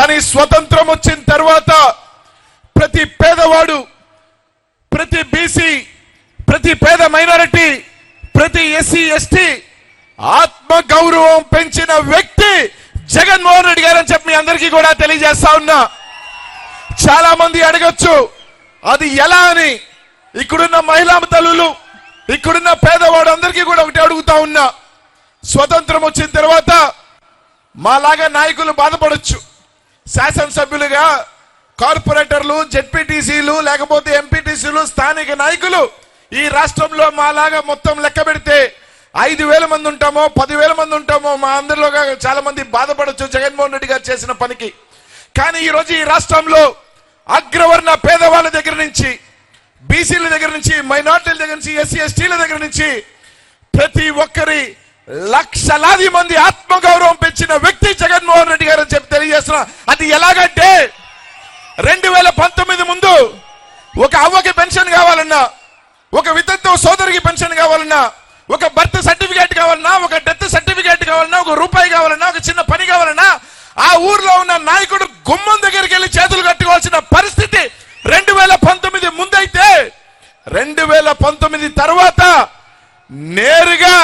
కానీ స్వతంత్రం వచ్చిన తర్వాత ప్రతి పేదవాడు ప్రతి బీసీ ప్రతి పేద మైనారిటీ ప్రతి ఎస్సీ ఎస్టీ ఆత్మ గౌరవం పెంచిన వ్యక్తి జగన్మోహన్ రెడ్డి గారు అని చెప్పి మీ అందరికీ కూడా తెలియజేస్తా ఉన్నా. చాలా మంది అడగచ్చు అది ఎలా అని? ఇక్కడున్న మహిళా తల్లులు ఇక్కడున్న పేదవాడు అందరికీ కూడా ఒకటి అడుగుతా ఉన్నా. స్వతంత్రం వచ్చిన తర్వాత మాలాగా నాయకులు బాధపడొచ్చు. శాసనసభ్యులుగా కార్పొరేటర్లు జెడ్పీటీసీలు లేకపోతే ఎంపీటీసీలు స్థానిక నాయకులు ఈ రాష్ట్రంలో మాలాగా మొత్తం లెక్క పెడితే ఐదు వేల మంది ఉంటామో పదివేల మంది ఉంటామో మా అందరిలో చాలా మంది బాధపడొచ్చు. జగన్మోహన్ రెడ్డి గారు చేసిన పనికి. కానీ ఈరోజు ఈ రాష్ట్రంలో అగ్రవర్ణ పేదవాళ్ళ దగ్గర నుంచి బీసీల దగ్గర నుంచి మైనార్టీల దగ్గర నుంచి ఎస్సీ ఎస్టీల దగ్గర నుంచి ప్రతి ఒక్కరి లక్షలాది మంది ఆత్మగౌరవం పెంచిన వ్యక్తి జగన్మోహన్ రెడ్డి గారు అని చెప్పి తెలియజేస్తున్నా. అది ఎలాగంటే రెండు వేల పంతొమ్మిది ముందు ఒక అవ్వకి పెన్షన్ కావాలన్నా ఒక వితంతు సోదరికి పెన్షన్ కావాలన్నా ఒక బర్త్ సర్టిఫికేట్ కావాలన్నా ఒక డెత్ సర్టిఫికేట్ కావాలన్నా ఒక రూపాయి కావాలన్నా ఒక చిన్న పని కావాలన్నా ఆ ఊర్లో ఉన్న నాయకుడు గుమ్మం దగ్గరికి వెళ్ళి చేతులు కట్టుకోవాల్సిన పరిస్థితి రెండు వేల పంతొమ్మిది ముందైతే రెండు వేల పంతొమ్మిది తర్వాత నేరుగా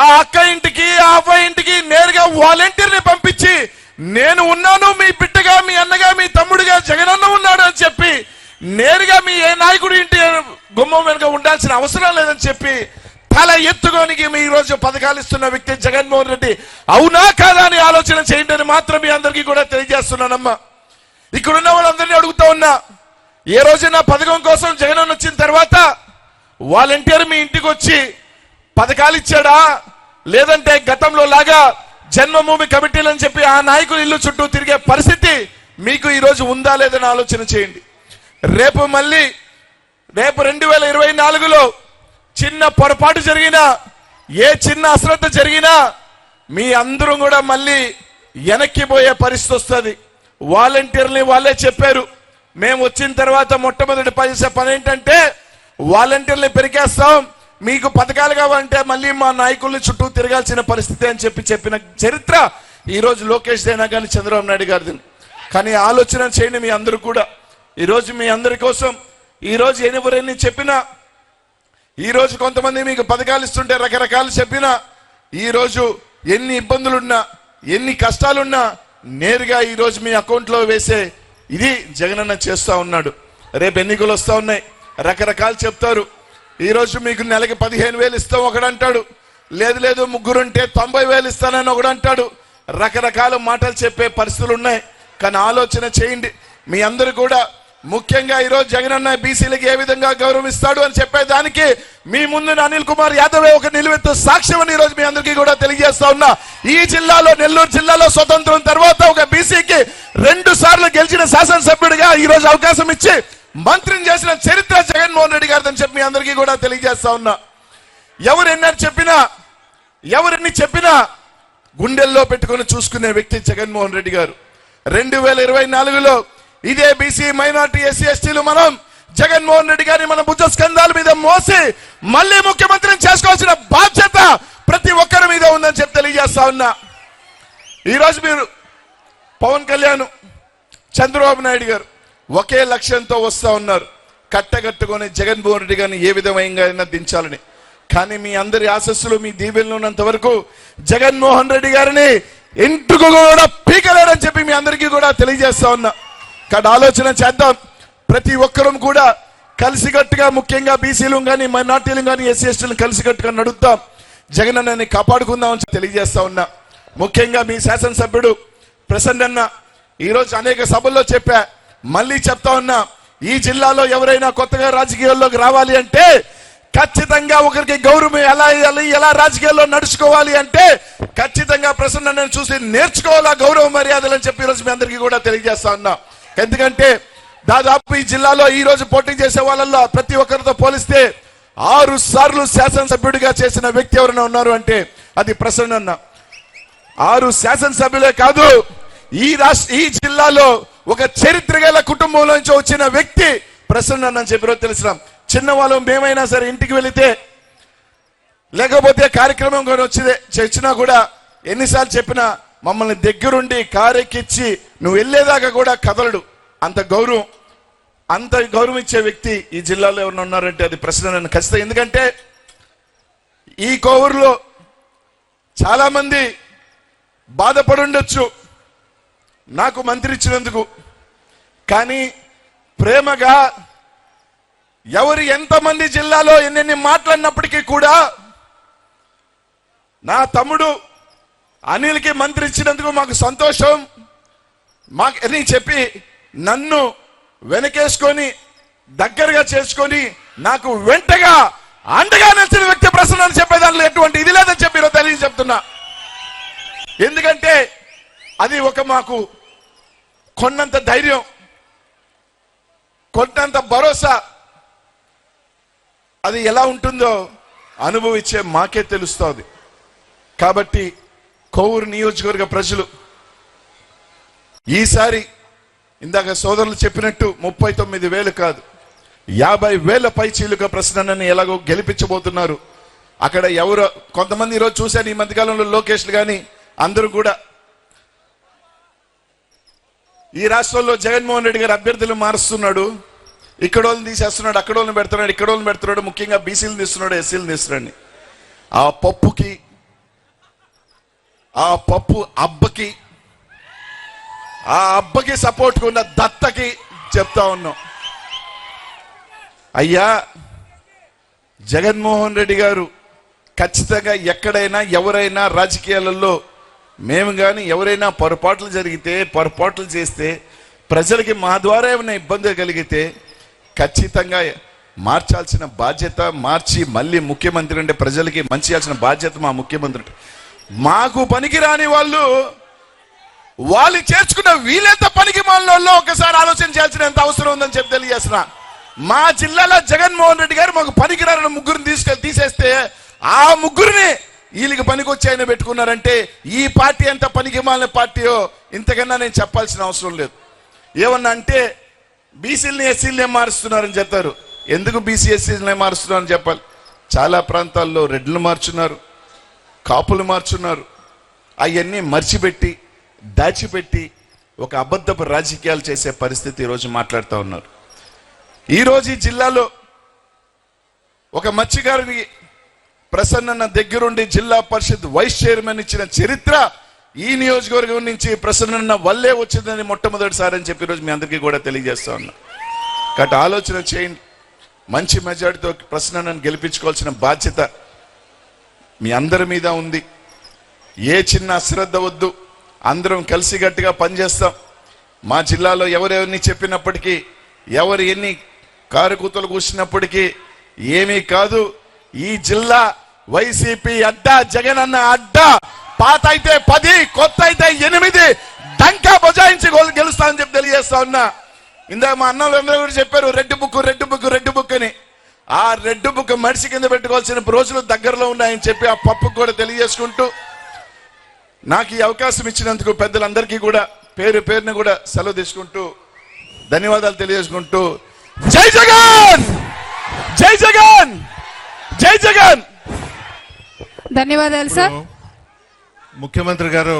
ఆ అక్క ఇంటికి ఆ అబ్బాయి ఇంటికి నేరుగా వాలంటీర్ని పంపించి నేను ఉన్నాను మీ బిడ్డగా మీ అన్నగా మీ తమ్ముడిగా జగనన్న ఉన్నాడు అని చెప్పి నేరుగా మీ ఏ నాయకుడి ఇంటి గుమ్మం వెనుక ఉండాల్సిన అవసరం లేదని చెప్పి తల ఎత్తుకోనికి మీ రోజు పథకాలు ఇస్తున్న వ్యక్తి జగన్మోహన్ రెడ్డి. అవునా కాదా అని ఆలోచన చేయండి అని మాత్రం మీ అందరికీ కూడా తెలియజేస్తున్నానమ్మా. ఇక్కడ ఉన్న వాళ్ళందరినీ అడుగుతా ఉన్నా ఏ రోజైనా పథకం కోసం జగన్ వచ్చిన తర్వాత వాలంటీర్ మీ ఇంటికి వచ్చి పథకాలు ఇచ్చాడా? లేదంటే గతంలో లాగా జన్మభూమి కమిటీలని చెప్పి ఆ నాయకులు ఇల్లు చుట్టూ తిరిగే పరిస్థితి మీకు ఈరోజు ఉందా లేదని ఆలోచన చేయండి. రేపు మళ్ళీ రేపు రెండు వేల ఇరవై నాలుగులో చిన్న పొరపాటు జరిగినా ఏ చిన్న అశ్రద్ధ జరిగినా మీ అందరూ కూడా మళ్ళీ వెనక్కి పోయే పరిస్థితి వస్తుంది. వాలంటీర్ని వాళ్ళే చెప్పారు. మేము వచ్చిన తర్వాత మొట్టమొదటి పని పని ఏంటంటే వాలంటీర్ని పెరిగేస్తాం మీకు పథకాలు కావాలంటే మళ్ళీ మా నాయకుల్ని చుట్టూ తిరగాల్సిన పరిస్థితి అని చెప్పి చెప్పిన చరిత్ర ఈరోజు లోకేష్ అయినా కానీ చంద్రబాబు నాయుడు గారిది. కానీ ఆలోచన చేయండి మీ అందరూ కూడా. ఈరోజు మీ అందరి కోసం ఈరోజు రోజు చెప్పినా ఈరోజు కొంతమంది మీకు పథకాలు ఇస్తుంటే రకరకాలు చెప్పినా ఈరోజు ఎన్ని ఇబ్బందులున్నా ఎన్ని కష్టాలున్నా నేరుగా ఈరోజు మీ అకౌంట్లో వేసే ఇది జగనన్న చేస్తూ ఉన్నాడు. రేపు ఎన్నికలు వస్తూ ఉన్నాయి. రకరకాలు చెప్తారు. ఈరోజు మీకు నెలకి పదిహేను వేలు ఇస్తాం ఒకడు అంటాడు. లేదు లేదు ముగ్గురుంటే తొంభై వేలు ఇస్తానని ఒకడు అంటాడు. రకరకాల మాటలు చెప్పే పరిస్థితులు ఉన్నాయి. కానీ ఆలోచన చేయండి. మీ అందరూ కూడా ముఖ్యంగా ఈరోజు జగన్ అన్న బీసీలకు ఏ విధంగా గౌరవిస్తాడు అని చెప్పేదానికి మీ ముందు అనిల్ కుమార్ యాదవ్ ఒక నిలువెత్తు సాక్ష్యం అని ఈరోజు మీ అందరికీ కూడా తెలియజేస్తా ఉన్నా. ఈ జిల్లాలో నెల్లూరు జిల్లాలో స్వతంత్రం తర్వాత ఒక బీసీకి రెండు సార్లు గెలిచిన శాసనసభ్యుడిగా ఈరోజు అవకాశం ఇచ్చి మంత్రిని చేసిన చరిత్ర జగన్మోహన్ రెడ్డి గారిని చెప్పి మీ అందరికీ కూడా తెలియజేస్తా ఉన్నా. ఎవరు ఎన్నారు చెప్పినా ఎవరిని చెప్పినా గుండెల్లో పెట్టుకొని చూసుకునే వ్యక్తి జగన్మోహన్ రెడ్డి గారు. రెండు వేల ఇరవై నాలుగులో ఇదే బీసీ మైనార్టీ ఎస్సీ ఎస్టీలు మనం జగన్మోహన్ రెడ్డి గారిని మన భుజ స్కంధాల మీద మోసి మళ్ళీ ముఖ్యమంత్రిని చేసుకోవాల్సిన బాధ్యత ప్రతి ఒక్కరి మీద ఉందని చెప్పి తెలియజేస్తా ఉన్నా. ఈరోజు మీరు పవన్ కళ్యాణ్ చంద్రబాబు నాయుడు గారు ఒకే లక్ష్యంతో వస్తూ ఉన్నారు. కట్టగట్టుకొని జగన్మోహన్ రెడ్డి గారిని ఏ విధమైన దించాలని. కానీ మీ అందరి ఆశస్సులు మీ దీవెనలు ఉన్నంత వరకు జగన్మోహన్ రెడ్డి గారిని ఇంటికి కూడా పీకలేరని చెప్పి మీ అందరికీ కూడా తెలియజేస్తా ఉన్నా. కాబట్టి ఆలోచన చేద్దాం. ప్రతి ఒక్కరూ కూడా కలిసికట్టుగా ముఖ్యంగా బీసీలు కానీ మైనార్టీలు కానీ ఎస్సీ ఎస్టీలు కలిసికట్టుగా నడుద్దాం. జగన్ అన్నని కాపాడుకుందాం అని తెలియజేస్తా ఉన్నా. ముఖ్యంగా మీ శాసనసభ్యుడు ప్రసన్న అన్న ఈరోజు అనేక సభల్లో చెప్పా మళ్ళీ చెప్తా ఉన్నా ఈ జిల్లాలో ఎవరైనా కొత్తగా రాజకీయాల్లోకి రావాలి అంటే ఖచ్చితంగా ఒకరికి గౌరవం ఎలా ఇవ్వాలి ఎలా రాజకీయాల్లో నడుచుకోవాలి అంటే ఖచ్చితంగా ప్రసన్న చూసి నేర్చుకోవాలా గౌరవ మర్యాదలు అని చెప్పి ఈరోజు మీ అందరికీ కూడా తెలియజేస్తా ఉన్నా. ఎందుకంటే దాదాపు ఈ జిల్లాలో ఈ రోజు పోటీ చేసే వాళ్ళల్లో ప్రతి ఒక్కరితో పోలిస్తే ఆరు సార్లు శాసనసభ్యుడిగా చేసిన వ్యక్తి ఎవరైనా ఉన్నారు అంటే అది ప్రసన్న ఆరు శాసనసభ్యులే కాదు ఈ రాష్ట్ర ఈ జిల్లాలో ఒక చరిత్ర గల కుటుంబంలో నుంచి వచ్చిన వ్యక్తి ప్రసన్న అని చెప్పి తెలిసిన. చిన్నవాళ్ళు మేమైనా సరే ఇంటికి వెళితే లేకపోతే కార్యక్రమం కూడా వచ్చిందే చచ్చినా కూడా ఎన్నిసార్లు చెప్పినా మమ్మల్ని దగ్గరుండి కారెక్కిచ్చి నువ్వు వెళ్ళేదాకా కూడా కదలడు. అంత గౌరవం అంత గౌరవం ఇచ్చే వ్యక్తి ఈ జిల్లాలో ఎవరు ఉన్నారంటే అది ప్రశ్న నన్ను ఖచ్చితంగా. ఎందుకంటే ఈ కోవూరులో చాలామంది బాధపడి బాధపడుండొచ్చు. నాకు మంత్రి ఇచ్చినందుకు కానీ ప్రేమగా ఎవరు ఎంతమంది జిల్లాలో ఎన్నెన్ని మాట్లాడినప్పటికీ కూడా నా తమ్ముడు అనిల్కి మంత్రి ఇచ్చినందుకు మాకు సంతోషం. మాకు అని చెప్పి నన్ను వెనకేసుకొని దగ్గరగా చేసుకొని నాకు వెంటగా అండగా నచ్చిన వ్యక్తి ప్రసన్న అని ఎటువంటి ఇది లేదని చెప్పి ఈరోజు తెలియ చెప్తున్నా ఎందుకంటే అది ఒక మాకు కొన్నంత ధైర్యం కొన్నంత భరోసా. అది ఎలా ఉంటుందో అనుభవించే మాకే తెలుస్తుంది. కాబట్టి కోవూరు నియోజకవర్గ ప్రజలు ఈసారి ఇందాక సోదరులు చెప్పినట్టు ముప్పై తొమ్మిది వేలు కాదు యాభై వేల పై చీలుక ప్రశ్నని ఎలాగో గెలిపించబోతున్నారు. అక్కడ ఎవరో కొంతమంది ఈరోజు చూశాను ఈ మధ్యకాలంలో లోకేష్లు కానీ అందరూ కూడా ఈ రాష్ట్రంలో జగన్మోహన్ రెడ్డి గారు అభ్యర్థులు మారుస్తున్నాడు. ఇక్కడ వాళ్ళని తీసేస్తున్నాడు అక్కడ వాళ్ళని పెడుతున్నాడు ఇక్కడ వాళ్ళని పెడుతున్నాడు ముఖ్యంగా బీసీలు తీస్తున్నాడు ఎస్సీలు తీస్తున్నాడు ఆ పప్పుకి ఆ పప్పు అబ్బకి ఆ అబ్బకి సపోర్ట్ ఉన్న దత్తకి చెప్తా ఉన్నాం. అయ్యా జగన్మోహన్ రెడ్డి గారు ఖచ్చితంగా ఎక్కడైనా ఎవరైనా రాజకీయాలలో మేము కానీ ఎవరైనా పొరపాట్లు జరిగితే పొరపాట్లు చేస్తే ప్రజలకి మా ద్వారా ఏమైనా ఇబ్బంది కలిగితే ఖచ్చితంగా మార్చాల్సిన బాధ్యత మార్చి మళ్ళీ ముఖ్యమంత్రి అంటే ప్రజలకి మంచి చేయాల్సిన బాధ్యత మా ముఖ్యమంత్రి మాకు పనికిరాని వాళ్ళు వాళ్ళు చేర్చుకున్న వీలెంత పనికి మనలో ఒకసారి ఆలోచన చేయాల్సినంత అవసరం ఉందని చెప్పి తెలియజేసిన మా జిల్లాలో జగన్మోహన్ రెడ్డి గారు మాకు పనికిరాని ముగ్గురిని తీసుకెళ్ళి తీసేస్తే ఆ ముగ్గురిని వీళ్ళకి పనికొచ్చి ఆయన పెట్టుకున్నారంటే ఈ పార్టీ ఎంత పనికి మాలిన పార్టీయో ఇంతకన్నా నేను చెప్పాల్సిన అవసరం లేదు. ఏమన్నా అంటే బీసీలని ఎస్సీలనే మారుస్తున్నారని చెప్తారు ఎందుకు బీసీ ఎస్సీలనే మారుస్తున్నారని చెప్పాలి? చాలా ప్రాంతాల్లో రెడ్లు మార్చున్నారు కాపులు మార్చున్నారు. అవన్నీ మర్చిపెట్టి దాచిపెట్టి ఒక అబద్ధపు రాజకీయాలు చేసే పరిస్థితి ఈరోజు మాట్లాడుతూ ఉన్నారు. ఈరోజు ఈ జిల్లాలో ఒక మత్స్యకారుని ప్రసన్న దగ్గరుండి జిల్లా పరిషత్ వైస్ చైర్మన్ ఇచ్చిన చరిత్ర ఈ నియోజకవర్గం నుంచి ప్రసన్న వల్లే వచ్చిందని మొట్టమొదటిసారి అని చెప్పి రోజు మీ అందరికీ కూడా తెలియజేస్తా ఉన్నా. కాబట్టి ఆలోచన చేయండి. మంచి మెజార్టీతో ప్రసన్నను గెలిపించుకోవాల్సిన బాధ్యత మీ అందరి మీద ఉంది. ఏ చిన్న అశ్రద్ధ వద్దు. అందరం కలిసిగట్టుగా పనిచేస్తాం. మా జిల్లాలో ఎవరెవరిని చెప్పినప్పటికీ ఎవరు ఎన్ని కారుకూతలు కూర్చున్నప్పటికీ ఏమీ కాదు. ఈ జిల్లా వైసీపీ అడ్డా జగన్ అన్న అడ్డా. పాత అయితే పది కొత్త అయితే ఎనిమిది. డంకా బజాయించి గెలుస్తానని చెప్పి తెలియజేస్తా ఉన్నా. ఇందాక మా అన్నలు అందరూ కూడా చెప్పారు red book red book red book అని. ఆ రెడ్ బుక్ మడిసి కింద పెట్టుకోవాల్సిన రోజులు దగ్గరలో ఉన్నాయని చెప్పి ఆ పప్పుకు కూడా తెలియజేసుకుంటూ నాకు ఈ అవకాశం ఇచ్చినందుకు పెద్దలందరికీ కూడా పేరు పేరుని కూడా సెలవు తీసుకుంటూ ధన్యవాదాలు తెలియజేసుకుంటూ జై జగన్! జై జగన్! జై జగన్! ధన్యవాదాలు సార్ ముఖ్యమంత్రి గారు